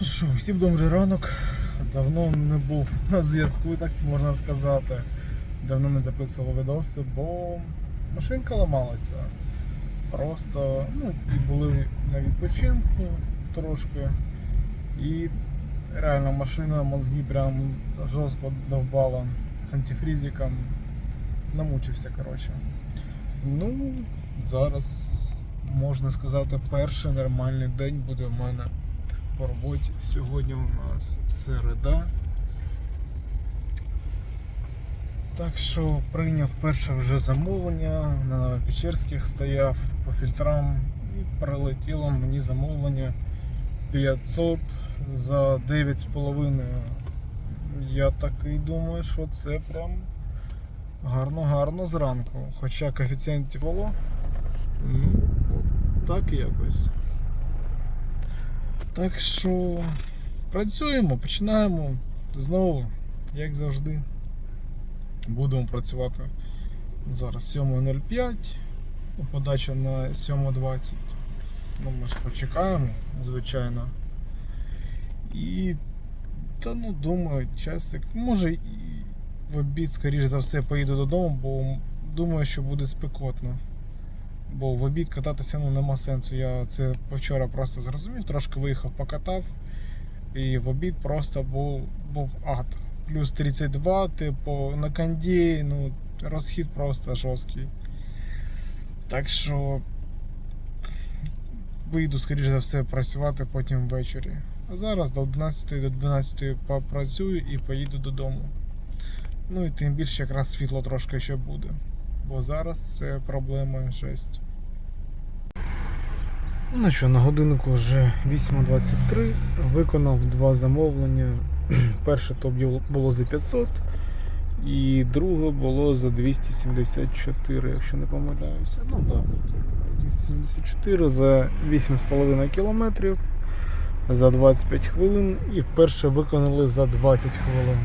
Ну Що, всім добрий ранок. Давно не був на зв'язку, так можна сказати. Давно не записував відоси, бо машинка ламалася. Просто ну, були на відпочинку трошки. І реально машина мозги прям жорстко довбала з антифрізиком. Намучився, коротше. Ну, зараз можна сказати, перший нормальний день буде в мене по роботі. Сьогодні у нас середа. Так що прийняв перше вже замовлення, на Новопечерських стояв по фільтрам і прилетіло мені замовлення 500 за 9,5. Я такий думаю, що це прям гарно-гарно зранку. Хоча коефіцієнтів було. Ну, от так якось. Так що працюємо, починаємо знову, як завжди. Будемо працювати зараз 7.05, ну, подача на 7.20. Ну, ми ж почекаємо, звичайно. І та ну думаю, часик, може і в обід, скоріш за все, поїду додому, бо думаю, що буде спекотно. Бо в обід кататися ну, нема сенсу. Я це вчора просто зрозумів, трошки виїхав, покатав. І в обід просто був, був ад. Плюс 32, типу, на кондії, ну, розхід просто жорсткий. Так що вийду, скоріш за все, працювати потім ввечері. А зараз до 11 до 12 попрацюю і поїду додому. Ну і тим більше якраз світло трошки ще буде. Бо зараз це проблема жесть. Ну що, на годиннику вже 8.23. Виконав два замовлення. Перше то було за 500, і друге було за 274, якщо не помиляюся. Ну так, 274 за 8,5 кілометрів за 25 хвилин. І перше виконали за 20 хвилин.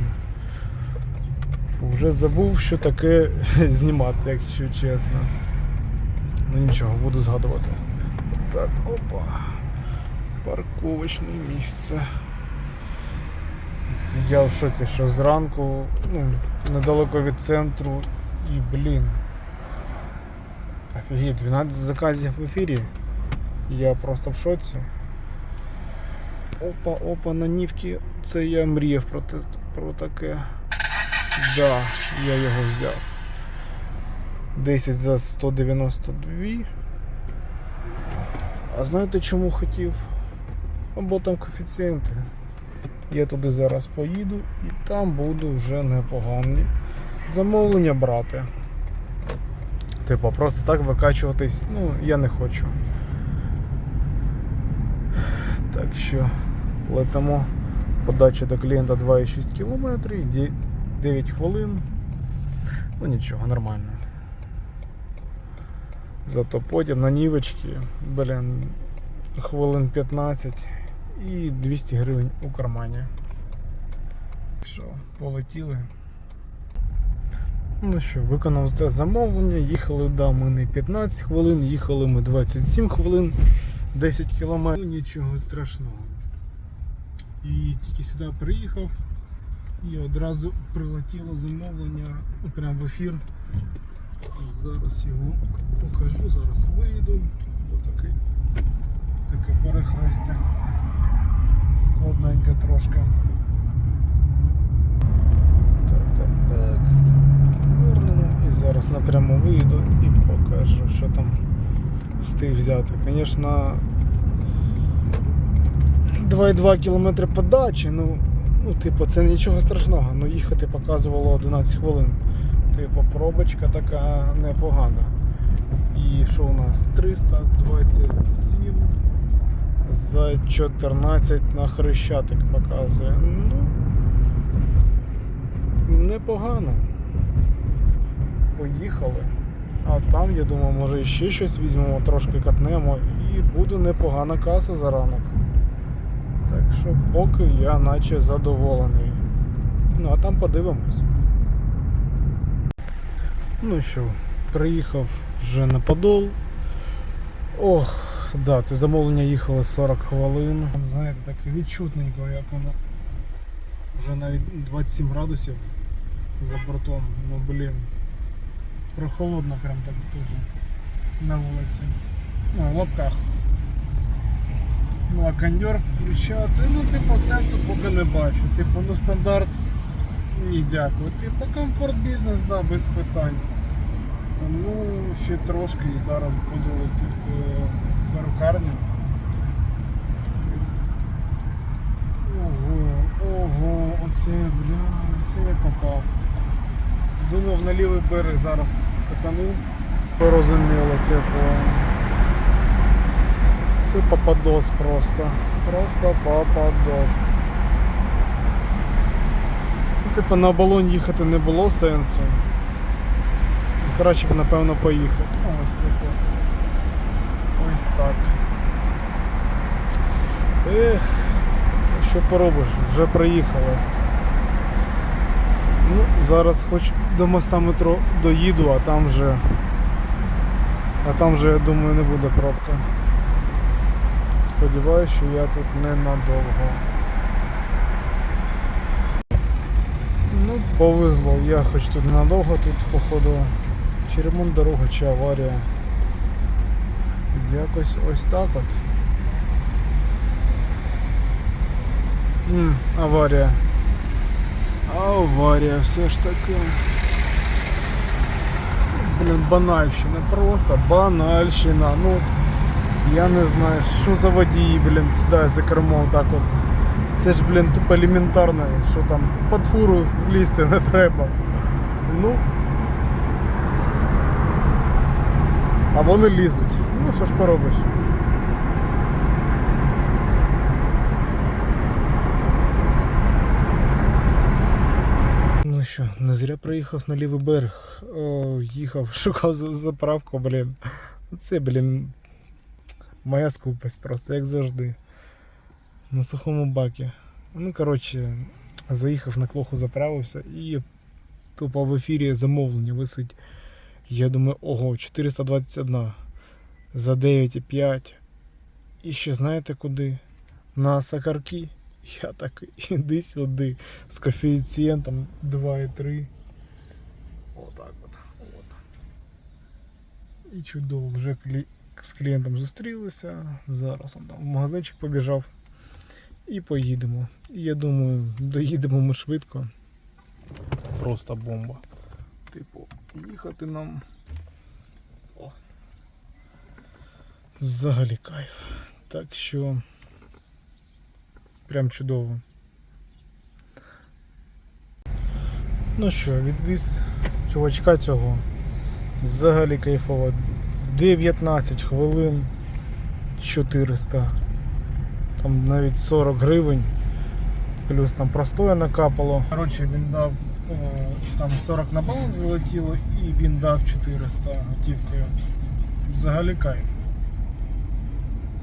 Вже забув, що таке знімати, якщо чесно. Ну нічого, буду згадувати. Так, опа. Парковочне місце. Я в шоці, що зранку, ну, недалеко від центру і блін. Офігеть, 12 заказів в ефірі. Я просто в шоці. Опа, опа, на нівки. Це я мріяв про, те, про таке. Да, я його взяв. 10 за 192. А знаєте чому хотів? Або там коефіцієнти. Я туди зараз поїду і там буду вже непогані замовлення брати. Типу, просто так викачуватись, ну, я не хочу. Так що летимо. Подача до клієнта 2,6 км, 9 хвилин. Ну нічого, нормально. Зато потім на нівочки, блін, хвилин 15 і 200 гривень у кармані. Що, полетіли. Ну що, виконав це замовлення, їхали да, ми не 15 хвилин, їхали ми 27 хвилин, 10 кілометрів. Ну, нічого страшного. І тільки сюди приїхав і одразу прилетіло замовлення прямо в ефір. Зараз його покажу, зараз вийду. Ось такий, таке перехрестя. Складненьке трошки. Так, так, так. Вернемо і зараз напряму вийду і покажу, що там встиг взяти. Звісно, 2,2 км подачі, ну, ну, типу, це нічого страшного, ну їхати показувало 11 хвилин. Типу, пробочка така непогана. І що у нас? 327 за 14 на хрещатик показує. Ну, непогано. Поїхали. А там, я думаю, може ще щось візьмемо, трошки катнемо і буде непогана каса за ранок. Що поки я наче задоволений. Ну а там подивимось. Ну що, приїхав вже на Подол. Ох, да, це замовлення їхало 40 хвилин. Знаєте, так відчутненько, як воно. Вже навіть 27 градусів за бортом. Ну блін. Прохолодно прям так дуже на вулиці. Ну, в лапках. Ну, а кондьор включати, ну, типу, сенсу поки не бачу. Типу, ну стандарт ні, дякую. Типу, комфорт бізнес, да, без питань. Ну, ще трошки і зараз буду летіти перукарню. Ого, ого, оце, бля, оце я попав. Думав на лівий берег зараз скакану. Порозуміло, типу. Це попадос просто. Просто попадос. Ну, Типу на оболонь їхати не було сенсу. Краще б напевно поїхав. Ну, ось типу. Ось так. Ех, що поробиш, вже приїхали. Ну, зараз хоч до моста метро доїду, а там вже. А там вже, я думаю, не буде пробка. Сподіваюсь, що я тут ненадовго. Ну, повезло, я хоч тут ненадовго, тут походу чи ремонт дороги, чи аварія. Якось ось так от. М, аварія. Аварія, все ж таки. Блін, банальщина, просто банальщина. Ну, я не знаю, що за водії, блін, сідає за кермо так от. Це ж, блін, тупо елементарно, що там під фуру лізти не треба. Ну. А вони лізуть. Ну що ж поробиш? Ну що, не зря приїхав на лівий берег. О, їхав, шукав за- заправку, блін. Це, блін, моя скупость просто, як завжди. На сухому бакі. Ну, коротше, заїхав на клоху, заправився і тупо в ефірі замовлення висить. Я думаю, ого, 421 за 9,5. І ще знаєте куди? На сакарки. Я так іди сюди з коефіцієнтом 2,3. Отак от. от. І чудово, вже клі... з клієнтом зустрілися. Зараз он там в магазинчик побіжав. І поїдемо. І я думаю, доїдемо ми швидко. Просто бомба. Типу, їхати нам. О. Взагалі кайф. Так що. Прям чудово. Ну що, відвіз чувачка цього. Взагалі кайфово. 19 хвилин 400. Там навіть 40 гривень. Плюс там простоя накапало. Коротше, він дав е, там 40 на баланс залетіло і він дав 400 готівкою. Взагалі кайф.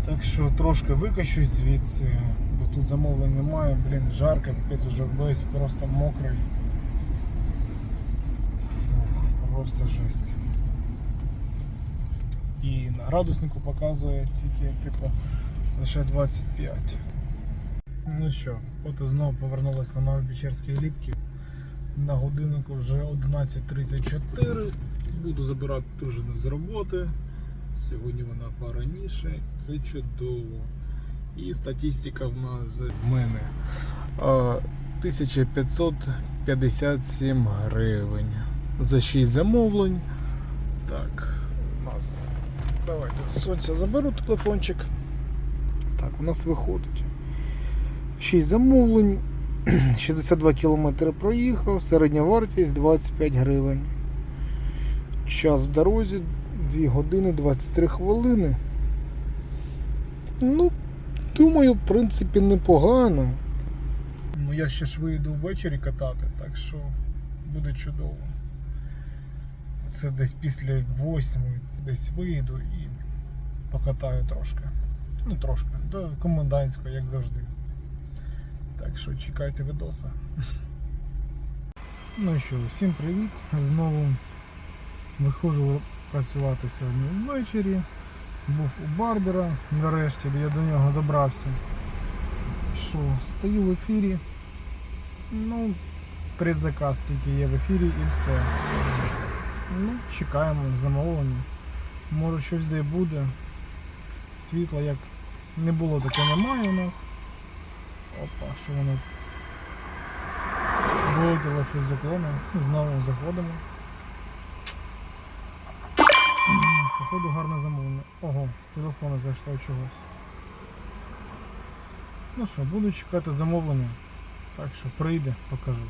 Так що трошки викачусь звідси, бо тут замовлень немає, блін, жарко, капець уже весь просто мокрий. Фух, Просто жесть. І на градуснику показує тільки типу лише 25. Ну що, от і знову повернулася на Новопечерській ліпки. На годиннику вже 11.34. Буду забирати дружину з роботи. Сьогодні вона пораніше, це чудово. І статистика в нас в мене 1557 гривень за 6 замовлень. Так, у нас. Давайте сонця заберу телефончик. Так, у нас виходить. 6 замовлень, 62 км проїхав, середня вартість 25 гривень. Час в дорозі 2 години 23 хвилини. Ну, думаю, в принципі, непогано. Ну, я ще ж вийду ввечері катати, так що буде чудово. Це десь після 8 десь вийду і покатаю трошки. Ну, трошки, до комендантського, як завжди. Так що чекайте відоса. Ну що, всім привіт. Знову виходжу працювати сьогодні ввечері. Був у Барбера, нарешті, я до нього добрався. Що, стою в ефірі. Ну, предзаказ тільки є в ефірі і все. Ну, чекаємо замовлення. Може щось де буде. Світла як не було, таке немає у нас. Опа, що воно вилетіло щось з уклону. Знову заходимо. Походу гарне замовлення. Ого, з телефону зайшло чогось. Ну що, буду чекати замовлення. Так що прийде, покажу.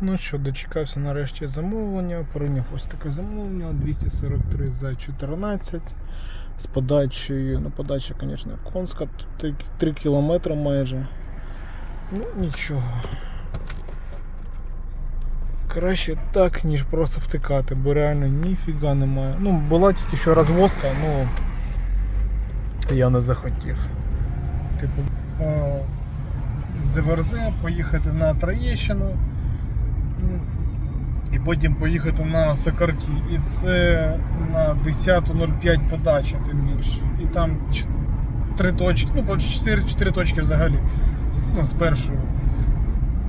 Ну що, дочекався нарешті замовлення. Прийняв ось таке замовлення 243 за 14 з подачею, ну подача, звісно, конська, 3, 3 кілометри майже. Ну нічого. Краще так, ніж просто втикати, бо реально ніфіга немає. Ну, була тільки що розвозка, ну я не захотів. Типу, з ДВРЗ поїхати на Троєщину і потім поїхати на Сокарки. І це на 10.05 подача, тим більше. І там ч- три точки, ну, по 4, 4 точки взагалі. Ну, з першої.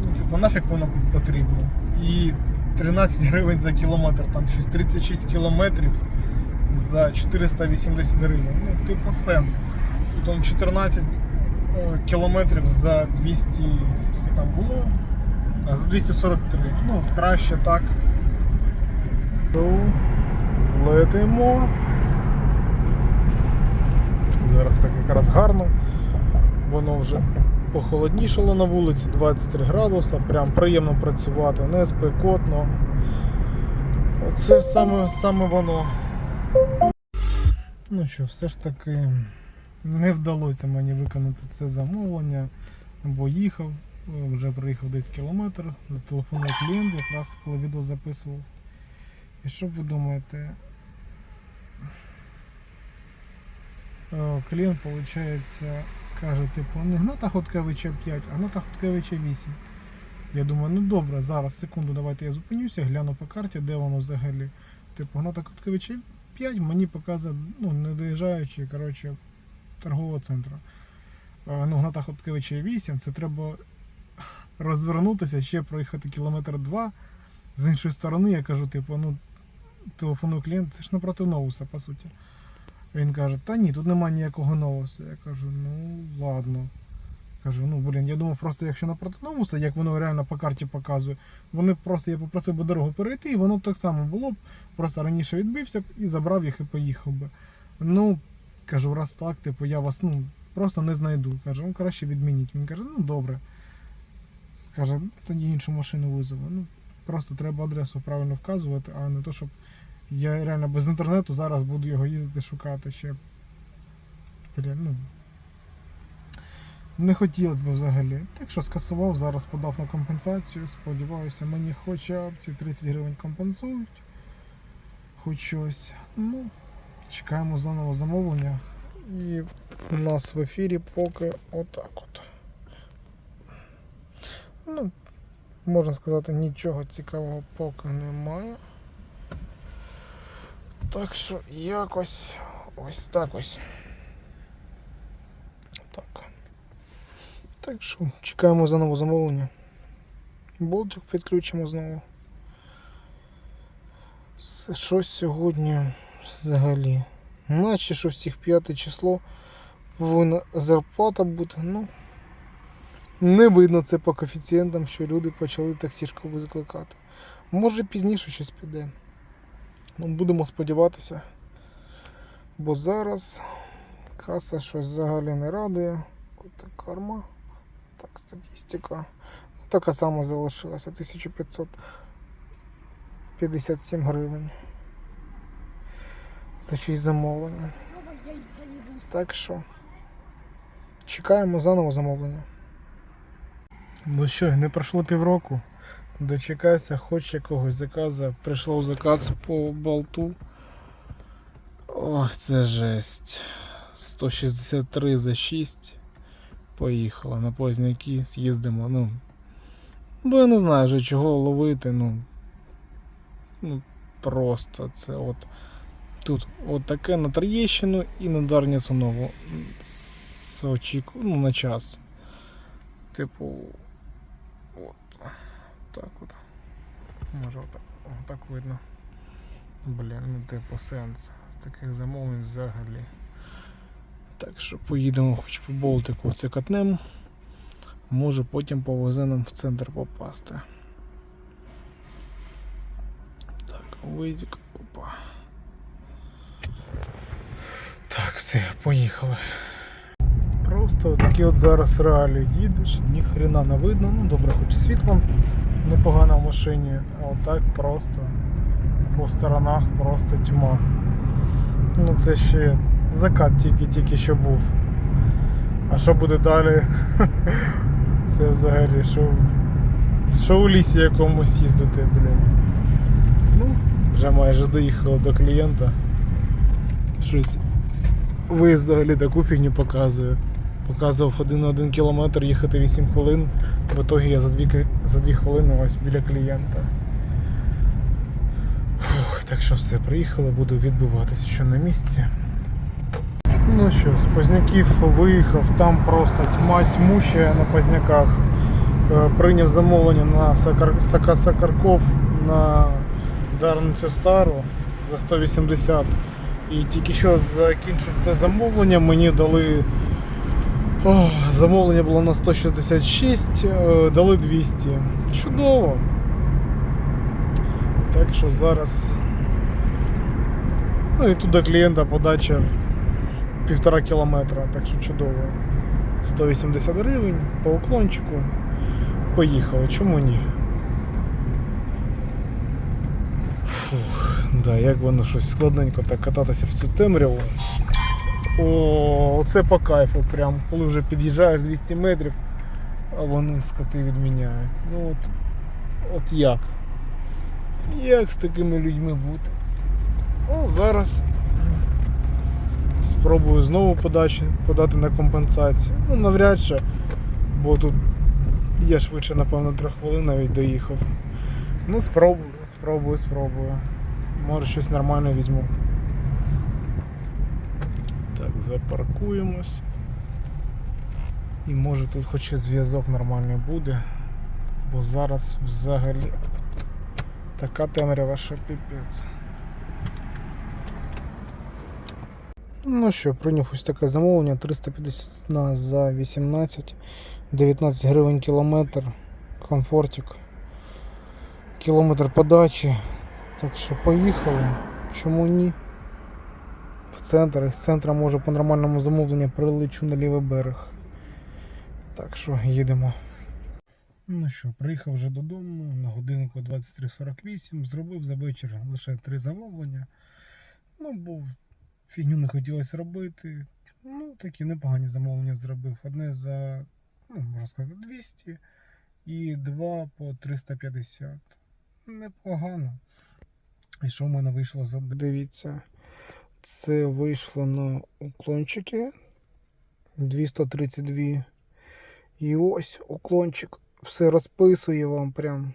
Ну, типу, нафіг воно потрібно. І 13 гривень за кілометр, там щось 36 кілометрів за 480 гривень. Ну, типу, сенс. Потім 14 е, кілометрів за 200, скільки там було? А, 243. Ну, краще так. Ну, летимо. Зараз так якраз гарно. Воно вже похолоднішало на вулиці 23 градуса, прям приємно працювати, не спекотно. Оце саме, саме воно. Ну що, все ж таки не вдалося мені виконати це замовлення, бо їхав, вже проїхав десь кілометр, зателефонував клієнт, якраз коли відео записував. І що ви думаєте? Е, Клієнт, виходить, каже, типу, не Гната Хоткевича 5, а Гната Хоткевича 8. Я думаю, ну добре, зараз, секунду, давайте я зупинюся, гляну по карті, де воно взагалі. Типу, Гната Хоткевича 5 мені показує, ну, не доїжджаючи, коротше, торгового центру. Е, Ну, Гната Хоткевича 8, це треба розвернутися, ще проїхати кілометр два. З іншої сторони, я кажу, типу, ну, телефоную клієнт, це ж напроти Новуса, по суті. Він каже, та ні, тут немає ніякого новуса. Я кажу, ну ладно. Кажу, ну блін, я думав, просто якщо напроти новуса, як воно реально по карті показує, вони просто я попросив би дорогу перейти, і воно б так само було б. Просто раніше відбився б і забрав їх і поїхав би. Ну, кажу, раз так, типу, я вас ну, просто не знайду. Каже, ну краще відмініть. Він каже, ну добре. Скаже, тоді іншу машину визову. Ну, просто треба адресу правильно вказувати, а не то, щоб я реально без інтернету зараз буду його їздити шукати ще. Ну. Не хотілося б взагалі. Так що скасував, зараз подав на компенсацію. Сподіваюся, мені хоча б ці 30 гривень компенсують. Хоч щось. Ну, чекаємо заново замовлення. І у нас в ефірі поки отак от. Ну, можна сказати, нічого цікавого поки немає. Так що якось ось так ось. Так. Так що чекаємо заново замовлення. Болтик підключимо знову. Щось сьогодні взагалі. Наче що всіх п'яте число повинна зарплата бути. Ну, не видно це по коефіцієнтам, що люди почали таксішку викликати. Може пізніше щось піде. Ну, будемо сподіватися. Бо зараз каса щось взагалі не радує. Кота карма. Так, статистика. Така сама залишилася. 1557 гривень. За 6 замовлень. Так що чекаємо заново замовлення. Ну що, не пройшло півроку. Дочекайся, хоч якогось заказу. Прийшов заказ по болту. Ох, це жесть. 163 за 6. Поїхала на позняки, з'їздимо. Ну. Бо я не знаю вже чого ловити. Ну, ну просто це от. Тут от таке на Троєщину і на Дарницю нову. Ну, на час. Типу. От. Так от. Може отак. О, так видно. Блін, ну типу сенс. З таких замовлень взагалі. Так що поїдемо хоч по Болтику це катнем. Може потім повезе нам в центр попасти. Так, вийдік. Опа. Так, все, поїхали. Просто такі от зараз реалії їдеш, ні хрена не видно. Ну добре, хоч світло непогано в машині, а отак просто по сторонах просто тьма. Ну це ще закат тільки-тільки що був. А що буде далі? Це взагалі що, що у лісі якомусь їздити, блін. Ну, вже майже доїхали до клієнта. Щось виїзд взагалі таку фігню показує. Показував 1,1 кілометр їхати 8 хвилин. В итогі я за 2, за 2 хвилини ось біля клієнта. Фух, так що все, приїхали, буду відбиватися що на місці. Ну що, з Позняків виїхав, там просто тьма тьмуща на Позняках. Е, Прийняв замовлення на. Сака Сакарков на Дарницю Стару за 180. І тільки що закінчив це замовлення, мені дали. О, замовлення було на 166, е, дали 200. Чудово. Так що зараз. Ну і тут до клієнта подача півтора кілометра, так що чудово. 180 гривень по уклончику. Поїхали, чому ні? Фух, да, як воно щось складненько так кататися в цю темряву. О, це по кайфу прям, коли вже під'їжджаєш 200 метрів, а вони скоти відміняють. Ну от, от як? Як з такими людьми бути? О, зараз спробую знову подачі, подати на компенсацію. Ну, навряд чи, бо тут я швидше, напевно, 3 хвилин навіть доїхав. Ну, спробую, спробую, спробую. Може щось нормальне візьму. Запаркуємось. І може тут хоч і зв'язок нормальний буде. Бо зараз взагалі така темрява, що піпець. Ну що, прийняв ось таке замовлення 350 на за 18, 19 гривень кілометр, комфортик, кілометр подачі. Так що поїхали. Чому ні? В центр. З центра може по нормальному замовленню прилечу на лівий берег. Так що їдемо. Ну що, приїхав вже додому на годинку 23.48, зробив за вечір лише три замовлення. Ну, бо фігню не хотілося робити. Ну, такі непогані замовлення зробив. Одне за, ну, можна сказати, 200 і два по 350. Непогано. І що в мене вийшло за. Дивіться, це вийшло на уклончики 232. І ось уклончик все розписує вам прям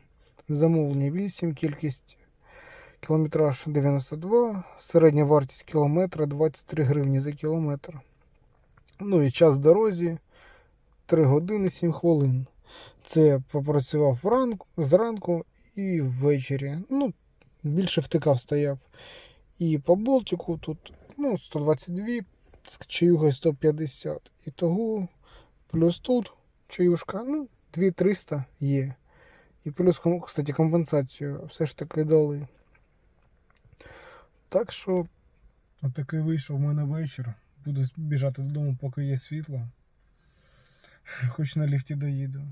замовлення 8, кількість кілометраж 92, середня вартість кілометра 23 гривні за кілометр. Ну і час дорозі 3 години 7 хвилин. Це попрацював вранку, зранку і ввечері. Ну, більше втикав стояв. І по Болтику тут ну, 122, з чаюгою 150. І того плюс тут чаюшка, ну, 2300 є. І плюс, кстати, компенсацію все ж таки дали. Так що. Отакий вийшов у мене вечір. Буду біжати додому, поки є світло. Хоч на ліфті доїду.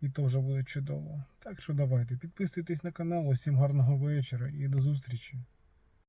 І то вже буде чудово. Так що давайте, підписуйтесь на канал. Усім гарного вечора і до зустрічі.